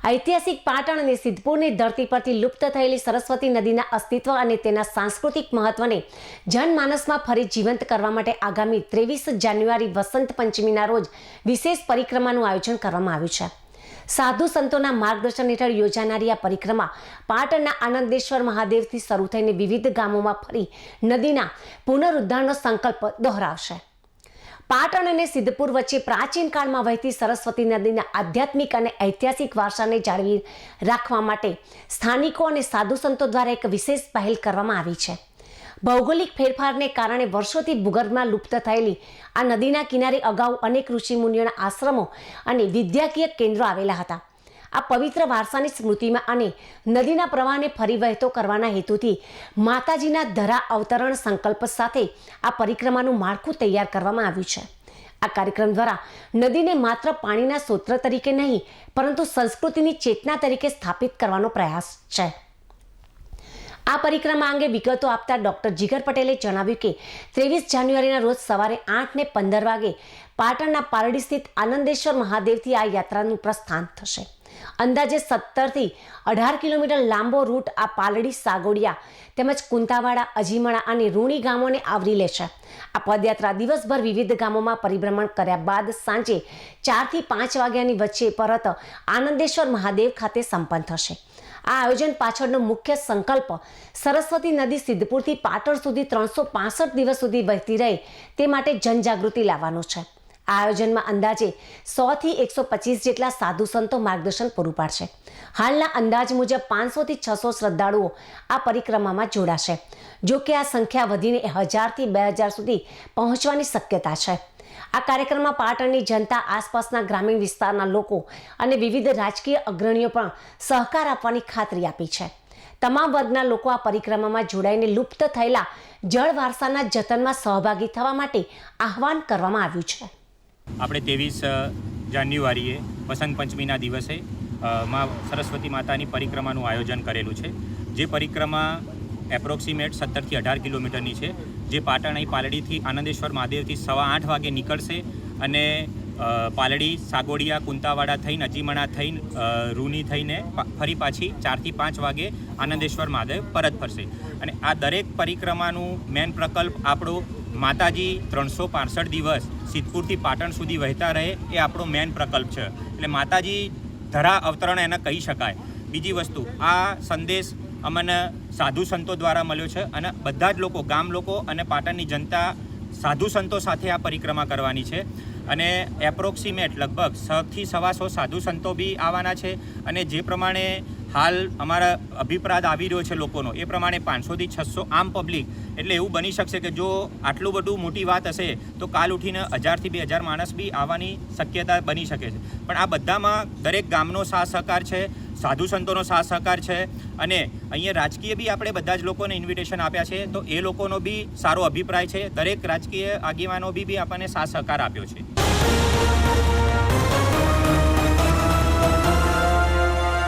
ઐતિહાસિક પાટણ અને સિદ્ધપુરની ધરતી પરથી લુપ્ત થયેલી સરસ્વતી નદીના અસ્તિત્વ અને તેના સાંસ્કૃતિક મહત્વને જનમાનસમાં ફરી જીવંત કરવા માટે આગામી ત્રેવીસ જાન્યુઆરી વસંત પંચમીના રોજ વિશેષ પરિક્રમાનું આયોજન કરવામાં આવ્યું છે. સાધુ સંતોના માર્ગદર્શન હેઠળ યોજાનારી આ પરિક્રમા પાટણના આનંદેશ્વર મહાદેવથી શરૂ થઈને વિવિધ ગામોમાં ફરી નદીના પુનરુદ્ધારનો સંકલ્પ દોહરાવશે. પાટણ અને સિદ્ધપુર વચ્ચે પ્રાચીન કાળમાં વહેતી સરસ્વતી નદીના આધ્યાત્મિક અને ઐતિહાસિક વારસાને જાળવી રાખવા માટે સ્થાનિકો અને સાધુ સંતો દ્વારા એક વિશેષ પહેલ કરવામાં આવી છે. ભૌગોલિક ફેરફારને કારણે વર્ષોથી ભૂગર્ભમાં લુપ્ત થયેલી આ નદીના કિનારે અગાઉ અનેક ઋષિમુનિઓના આશ્રમો અને વિદ્યાકીય કેન્દ્રો આવેલા હતા. આ પવિત્ર વારસાની સ્મૃતિમાં અને નદીના પ્રવાહને ફરી વહેતો કરવાના હેતુથી માતાજીના ધરા અવતરણ સંકલ્પ સાથે આ પરિક્રમાનું માળખું તૈયાર કરવામાં આવ્યું છે. આ કાર્યક્રમ દ્વારા નદીને માત્ર પાણીના સ્ત્રોત તરીકે નહીં, પરંતુ સંસ્કૃતિની ચેતના તરીકે સ્થાપિત કરવાનો પ્રયાસ છે. આ પરિક્રમા અંગે વિગતો આપતા ડોક્ટર જીગર પટેલે જણાવ્યું કે, ત્રેવીસ જાન્યુઆરીના રોજ સવારે આઠ ને પંદર વાગે પાટણના પારડી સ્થિત આનંદેશ્વર મહાદેવથી આ યાત્રાનું પ્રસ્થાન થશે. અંદાજે સત્તરથી અઢાર કિલોમીટર લાંબો રૂટ આ પાલડી સાગોડિયા તેમજ કુંતાવાડા, અજીમણા અને રૂણી ગામોને આવરી લેશે આ પદયાત્રા દિવસભર વિવિધ ગામોમાં પરિભ્રમણ કર્યા બાદ સાંજે ચારથી પાંચ વાગ્યાની વચ્ચે પરત આનંદેશ્વર મહાદેવ ખાતે સંપન્ન થશે. આ આયોજન પાછળનો મુખ્ય સંકલ્પ સરસ્વતી નદી સિદ્ધપુરથી પાટણ સુધી ત્રણસો દિવસ સુધી વહેતી રહે તે માટે જનજાગૃતિ લાવવાનો છે. આ આયોજનમાં અંદાજે સોથી એકસો પચીસ જેટલા સાધુ સંતો માર્ગદર્શન પૂરું પાડશે. હાલના અંદાજ મુજબ પાંચસોથી છસો શ્રદ્ધાળુઓ આ પરિક્રમામાં જોડાશે. જો કે આ સંખ્યા વધીને હજારથી બે હજાર સુધી પહોંચવાની શક્યતા છે. આ કાર્યક્રમમાં પાટણની જનતા, આસપાસના ગ્રામીણ વિસ્તારના લોકો અને વિવિધ રાજકીય અગ્રણીઓ પણ સહકાર આપવાની ખાતરી આપી છે. તમામ વર્ગના લોકો આ પરિક્રમામાં જોડાઈને લુપ્ત થયેલા જળ વારસાના જતનમાં સહભાગી થવા માટે આહવાન કરવામાં આવ્યું છે. આપણે ત્રેવીસ જાન્યુઆરીએ વસંત પંચમીના દિવસે માં સરસ્વતી માતાની પરિક્રમાનું આયોજન કરેલું છે. જે પરિક્રમા એપ્રોક્સિમેટ સત્તરથી અઢાર કિલોમીટરની છે. જે પાટણ અહીં પાલડીથી આનંદેશ્વર મહાદેવથી સવા આઠ વાગે નીકળશે અને પાલડી, સાગોડિયા, કુંતાવાડા થઈને અજીમણા થઈને રૂની થઈને ફરી પાછી ચારથી પાંચ વાગે આનંદેશ્વર મહાદેવ પરત ફરશે. અને આ દરેક પરિક્રમાનું મેન પ્રકલ્પ આપણો માતાજી ત્રણસો પાસઠ દિવસ સિદ્ધપુરથી પાટણ સુધી વહેતા રહે એ આપણો મેન પ્રકલ્પ છે. એટલે માતાજી ધરા અવતરણ એને કહી શકાય. બીજી વસ્તુ, આ સંદેશ અમને સાધુ સંતો દ્વારા મળ્યો છે અને બધા જ લોકો, ગામ લોકો અને પાટણની જનતા સાધુ સંતો સાથે આ પરિક્રમા કરવાની છે. અને એપ્રોક્સિમેટ લગભગ સથી સવા સો સાધુ સંતો બી આવવાના છે અને જે પ્રમાણે હાલ અમારા અભિપ્રાય આવી રહ્યો છે લોકોનો. એ પ્રમાણે પાંચસોથી છસો આમ પબ્લિક એટલે એવું બની શકશે કે જો આટલું બધું મોટી વાત હશે, તો કાલ ઉઠીને હજારથી બે હજાર માણસ બી આવવાની શક્યતા બની શકે છે. પણ આ બધામાં દરેક ગામનો સાથ સહકાર છે, સાધુ સંતોનો સાથ સહકાર છે, અને અહીંયા રાજકીય બી આપણે બધા જ લોકોને ઇન્વિટેશન આપ્યા છે, તો એ લોકોનો બી સારો અભિપ્રાય છે. દરેક રાજકીય આગેવાનો બી બી આપણને સાથ સહકાર આપ્યો છે.